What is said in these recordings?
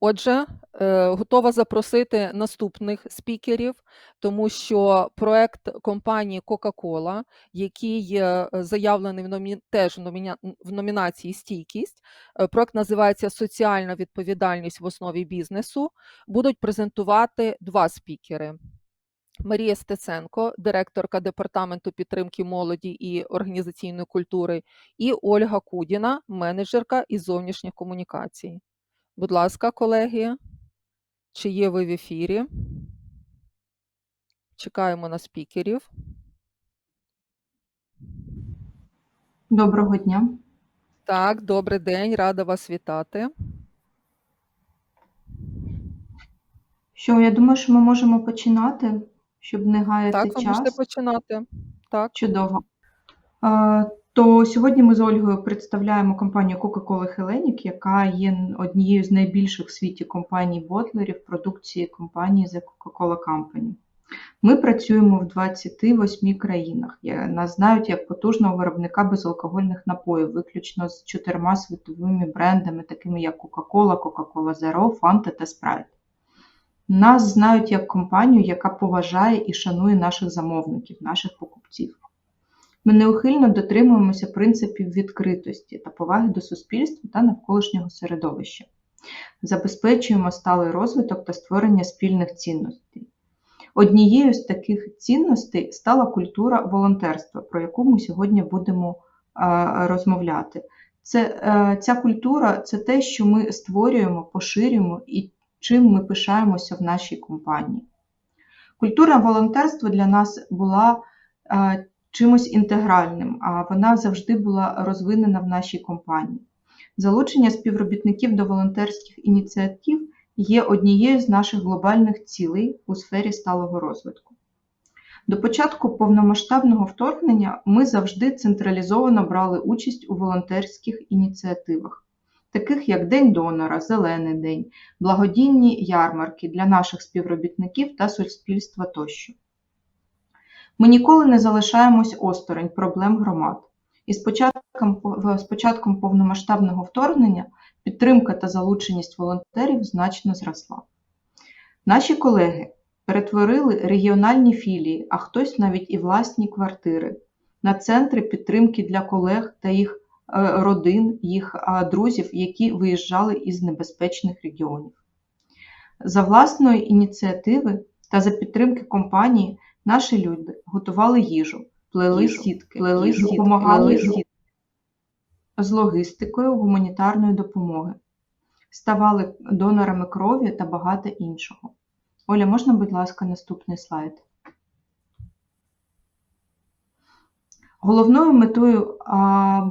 Отже, е, готова запросити наступних спікерів, тому що проект компанії Coca-Cola, який е, заявлений в номі... теж в, номіна... в номінації Стійкість, е, проект називається Соціальна відповідальність в основі бізнесу. Будуть презентувати два спікери. Марія Стеценко, директорка департаменту підтримки молоді і організаційної культури, і Ольга Кудіна, менеджерка із зовнішніх комунікацій. Будь ласка, колеги, чи є ви в ефірі? Чекаємо на спікерів. Доброго дня. Так, добрий день, рада вас вітати. Що, я думаю, що ми можемо починати, щоб не гаяти Так, ви час. можете починати. Так, Чудово. То сьогодні ми з Ольгою представляємо компанію Coca-Cola Hellenic, яка є однією з найбільших в світі компаній ботлерів продукції компанії The Coca-Cola Company. Ми працюємо в 28 країнах. Нас знають як потужного виробника безалкогольних напоїв, виключно з чотирма світовими брендами, такими як Coca-Cola, Coca-Cola Zero, Fanta та Sprite. Нас знають як компанію, яка поважає і шанує наших замовників, наших покупців. Ми неухильно дотримуємося принципів відкритості та поваги до суспільства та навколишнього середовища. Забезпечуємо сталий розвиток та створення спільних цінностей. Однією з таких цінностей стала культура волонтерства, про яку ми сьогодні будемо е, розмовляти. Це, е, ця культура це те, що ми створюємо, поширюємо і чим ми пишаємося в нашій компанії. Культура волонтерства для нас була е, чимось інтегральним, а вона завжди була розвинена в нашій компанії. Залучення співробітників до волонтерських ініціатив є однією з наших глобальних цілей у сфері сталого розвитку. До початку повномасштабного вторгнення ми завжди централізовано брали участь у волонтерських ініціативах, таких як День донора, Зелений день, благодійні ярмарки для наших співробітників та суспільства тощо. Ми ніколи не залишаємось осторонь проблем громад. І з початком, з початком повномасштабного вторгнення підтримка та залученість волонтерів значно зросла. Наші колеги перетворили регіональні філії, а хтось навіть і власні квартири на центри підтримки для колег та їх е, родин, їх е, друзів, які виїжджали із небезпечних регіонів. За власної ініціативи та за підтримки компанії наші люди готували їжу, плели Їжу, сітки, плели їжу, сітки, допомагали сітки з логістикою гуманітарної допомоги, ставали донорами крові та багато іншого. Оля, можна, будь ласка, наступний слайд? Головною метою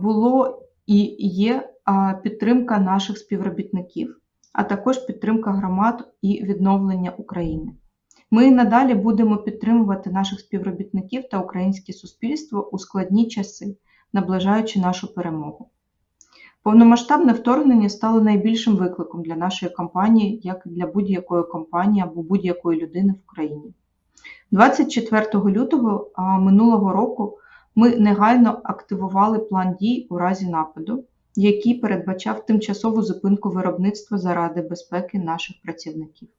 було і є підтримка наших співробітників, а також підтримка громад і відновлення України. Ми надалі будемо підтримувати наших співробітників та українське суспільство у складні часи, наближаючи нашу перемогу. Повномасштабне вторгнення стало найбільшим викликом для нашої компанії, як і для будь-якої компанії або будь-якої людини в країні. 24 лютого минулого року ми негайно активували план дій у разі нападу, який передбачав тимчасову зупинку виробництва заради безпеки наших працівників.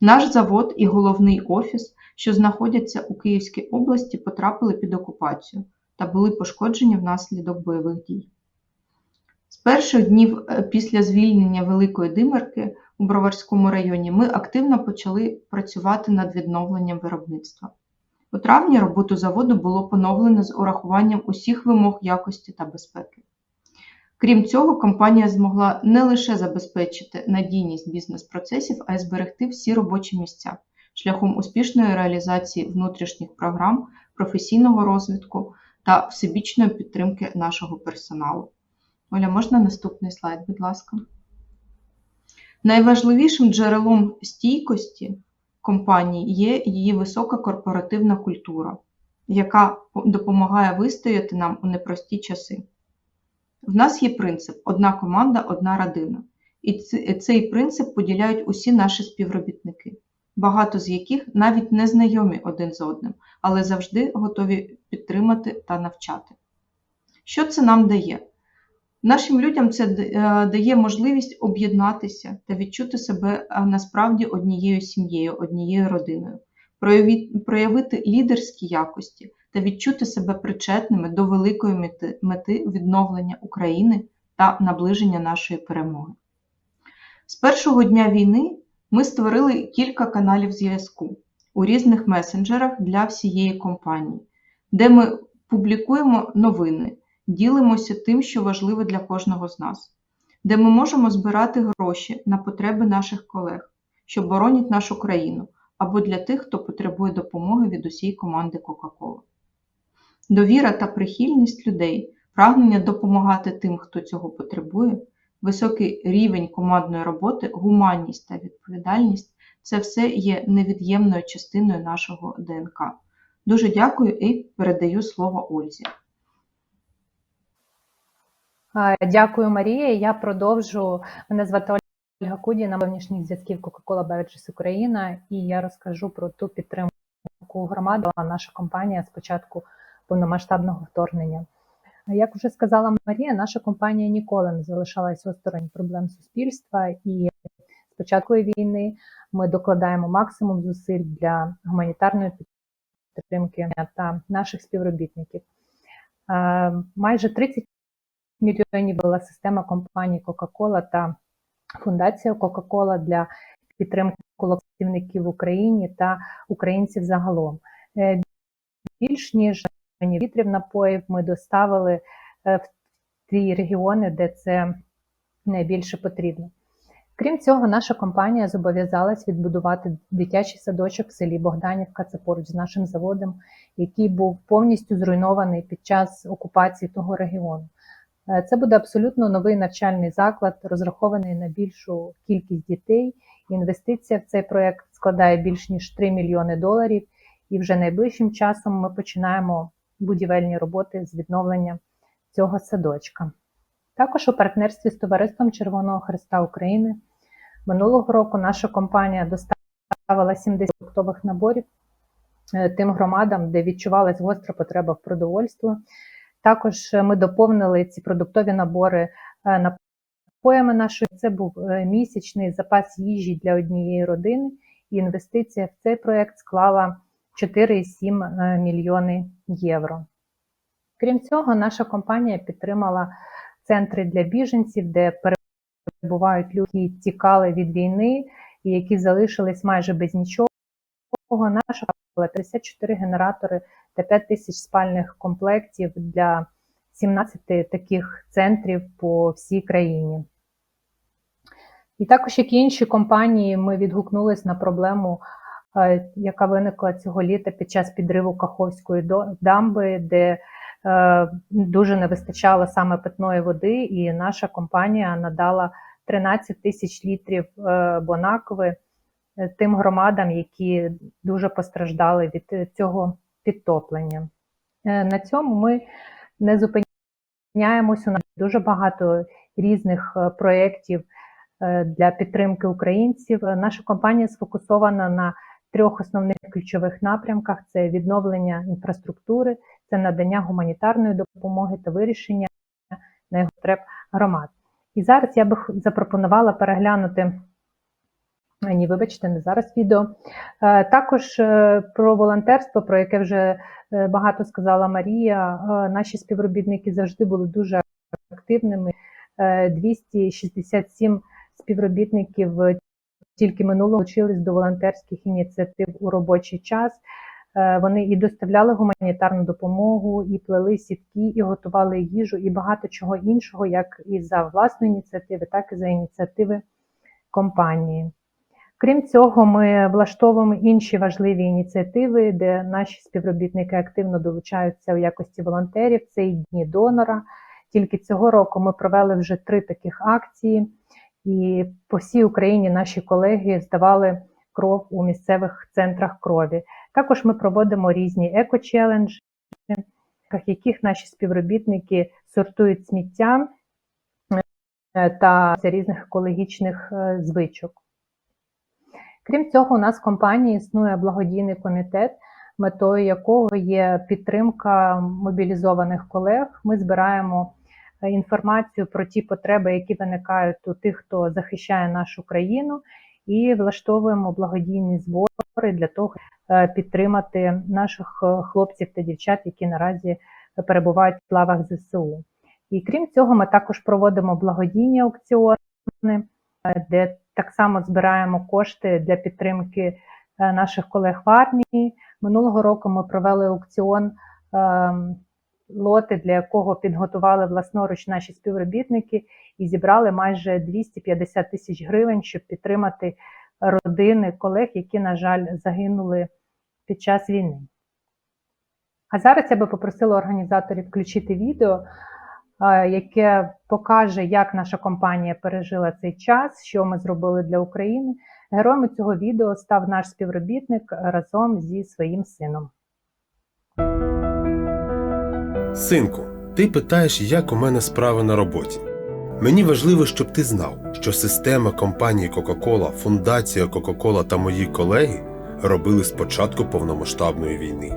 Наш завод і головний офіс, що знаходяться у Київській області, потрапили під окупацію та були пошкоджені внаслідок бойових дій. З перших днів е, після звільнення Великої Димерки у Броварському районі ми активно почали працювати над відновленням виробництва. У травні роботу заводу було поновлено з урахуванням усіх вимог якості та безпеки. Крім цього, компанія змогла не лише забезпечити надійність бізнес-процесів, а й зберегти всі робочі місця шляхом успішної реалізації внутрішніх програм, професійного розвитку та всебічної підтримки нашого персоналу. Оля, можна наступний слайд, будь ласка. Найважливішим джерелом стійкості компанії є її висока корпоративна культура, яка допомагає вистояти нам у непрості часи. В нас є принцип одна команда, одна родина. І цей принцип поділяють усі наші співробітники, багато з яких навіть не знайомі один з одним, але завжди готові підтримати та навчати. Що це нам дає? Нашим людям це е, дає можливість об'єднатися та відчути себе е, насправді однією сім'єю, однією родиною, проявити лідерські якості та відчути себе причетними до великої мети, відновлення України та наближення нашої перемоги. З першого дня війни ми створили кілька каналів зв'язку у різних месенджерах для всієї компанії, де ми публікуємо новини, ділимося тим, що важливо для кожного з нас, де ми можемо збирати гроші на потреби наших колег, що боронять нашу країну, або для тих, хто потребує допомоги від усієї команди Coca-Cola. Довіра та прихильність людей, прагнення допомагати тим, хто цього потребує, високий рівень командної роботи, гуманність та відповідальність це все є невід'ємною частиною нашого ДНК. Дуже дякую і передаю слово Ользі. Дякую, Марія. Я продовжу. Мене звати Ольга Кудіна, зовнішніх зв'язків Coca-Cola Beverages Україна, і я розкажу про ту підтримку громади. Наша компанія з початку повномасштабного вторгнення. Як вже сказала Марія, наша компанія ніколи не залишалась осторонь проблем суспільства, і з початку війни ми докладаємо максимум зусиль для гуманітарної підтримки та наших співробітників. Майже 30 мільйонів була система компаній Coca-Cola та фундація Coca-Cola для підтримки працівників в Україні та українців загалом. Е, Більш ніж літрів напоїв ми доставили е, в ті регіони, де це найбільше потрібно. Крім цього, наша компанія зобов'язалась відбудувати дитячий садочок в селі Богданівка, це поруч з нашим заводом, який був повністю зруйнований під час окупації того регіону. Е, Це буде абсолютно новий навчальний заклад, розрахований на більшу кількість дітей. Інвестиція в цей проект складає більш ніж 3 мільйони доларів, і вже найближчим часом ми починаємо будівельні роботи з відновлення цього садочка. Також у партнерстві з товариством Червоного Христа України минулого року наша компанія доставила 70 продуктових наборів е, тим громадам, де відчувалась гостра потреба в продовольстві. Також е, ми доповнили ці продуктові набори е, напоями нашої. Це був місячний запас їжі для однієї родини, і інвестиція в цей проект склала 4,7 е, мільйони євро. Крім цього, наша компанія підтримала центри для біженців, де перебувають люди, які тікали від війни і які залишились майже без нічого. Наша була 54 генератори та 5 тисяч спальних комплектів для 17 таких центрів по всій країні. І також, як і інші компанії, ми відгукнулись на проблему, яка виникла цього літа під час підриву Каховської дамби, де е, дуже не вистачало саме питної води, і наша компанія надала 13 тисяч літрів е, бонакви е, тим громадам, які дуже постраждали від е, цього підтоплення. Е, На цьому ми не зупиняємося. У нас дуже багато різних е, проєктів е, для підтримки українців. Е, Наша компанія сфокусована на трьох основних ключових напрямках: це відновлення інфраструктури, це надання гуманітарної допомоги та вирішення на його потреб громад. І зараз я би запропонувала переглянути. Ні, вибачте, не зараз відео. Е, Також е, про волонтерство, про яке вже е, багато сказала Марія. Наші співробітники завжди були дуже активними. Е, 267 співробітників тільки минулого вчились до волонтерських ініціатив у робочий час. Е, Вони і доставляли гуманітарну допомогу, і плели сітки, і готували їжу, і багато чого іншого, як і за власної ініціативи, так і за ініціативи компанії. Крім цього, ми влаштовуємо інші важливі ініціативи, де наші співробітники активно долучаються в якості волонтерів. Це і дні донора. Тільки цього року ми провели вже три таких акції, і по всій Україні наші колеги здавали кров у місцевих центрах крові. Також ми проводимо різні еко-челенджі, в яких наші співробітники сортують сміття е, та різних екологічних е, звичок. Крім цього, у нас в компанії існує благодійний комітет, метою якого є підтримка мобілізованих колег. Ми збираємо інформацію про ті потреби, які виникають у тих, хто захищає нашу країну, і влаштовуємо благодійні збори для того, щоб підтримати наших е, хлопців та дівчат, які наразі перебувають в лавах ЗСУ. І крім цього, ми також проводимо благодійні аукціони, е, де так само збираємо кошти для підтримки е, наших колег в армії. Минулого року ми провели аукціон ем, лоти, для якого підготували власноруч наші співробітники і зібрали майже 250 тисяч гривень, щоб підтримати родини колег, які, на жаль, загинули під час війни. А зараз я би попросила організаторів включити відео, яке покаже, як наша компанія пережила цей час, що ми зробили для України. Героями цього відео став наш співробітник разом зі своїм сином. Синку, ти питаєш, як у мене справи на роботі. Мені важливо, щоб ти знав, що система компанії Coca-Cola, фундація Coca-Cola та мої колеги робили з початку повномасштабної війни.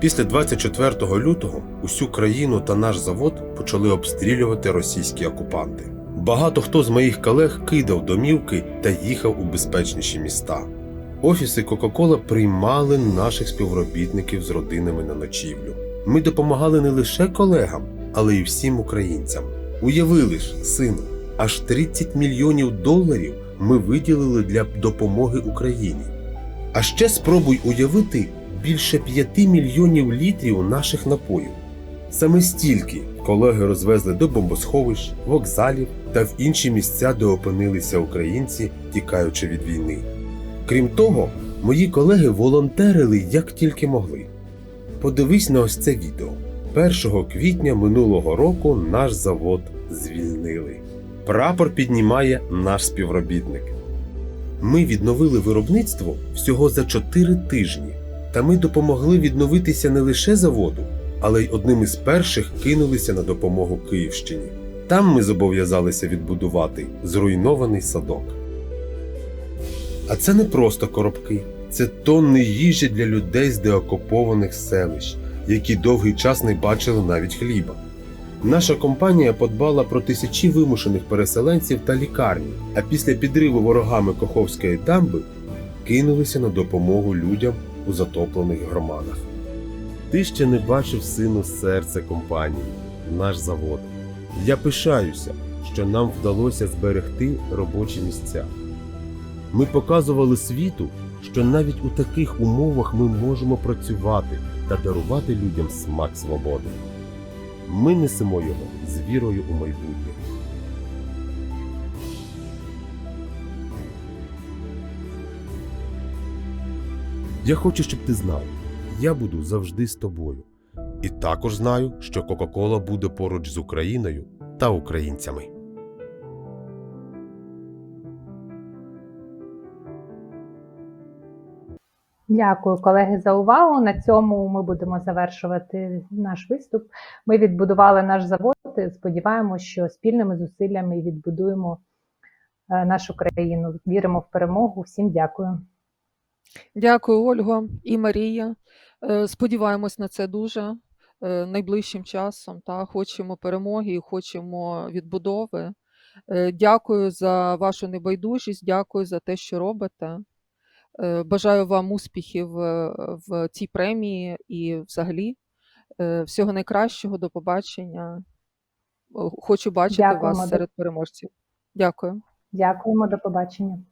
Після 24 лютого усю країну та наш завод почали обстрілювати російські окупанти. Багато хто з моїх колег кидав домівки та їхав у безпечніші міста. Офіси Coca-Cola приймали наших співробітників з родинами на ночівлю. Ми допомагали не лише колегам, але й всім українцям. Уявили ж, сину, аж 30 мільйонів доларів ми виділили для допомоги Україні. А ще спробуй уявити більше 5 мільйонів літрів наших напоїв. Саме стільки колеги розвезли до бомбосховищ, вокзалів та в інші місця, де опинилися українці, тікаючи від війни. Крім того, мої колеги волонтерили як тільки могли. Подивись на ось це відео. 1 квітня минулого року наш завод звільнили. Прапор піднімає наш співробітник. Ми відновили виробництво всього за 4 тижні, та ми допомогли відновитися не лише заводу, але й одним із перших кинулися на допомогу Київщині. Там ми зобов'язалися відбудувати зруйнований садок. А це не просто коробки, це тонни їжі для людей з деокупованих селищ, які довгий час не бачили навіть хліба. Наша компанія подбала про тисячі вимушених переселенців та лікарні, а після підриву ворогами Коховської дамби кинулися на допомогу людям у затоплених громадах. Ти ще не бачив сину серце компанії, наш завод. Я пишаюся, що нам вдалося зберегти робочі місця. Ми показували світу, що навіть у таких умовах ми можемо працювати та дарувати людям смак свободи. Ми несемо його з вірою у майбутнє. Я хочу, щоб ти знав, я буду завжди з тобою. І також знаю, що Кока-Кола буде поруч з Україною та українцями. Дякую, колеги, за увагу. На цьому ми будемо завершувати наш виступ. Ми відбудували наш завод. і Сподіваємося, що спільними зусиллями відбудуємо е, нашу країну. Віримо в перемогу. Всім дякую. Дякую, Ольго і Марія. Е, Сподіваємось на це дуже е, найближчим часом. Та хочемо перемоги і хочемо відбудови. Дякую за вашу небайдужість, дякую за те, що робите. Е, Бажаю вам успіхів е, в цій премії і взагалі. Е, Всього найкращого, до побачення. Хочу бачити Дякуємо, вас серед переможців. Дякую. Дякуємо, до побачення.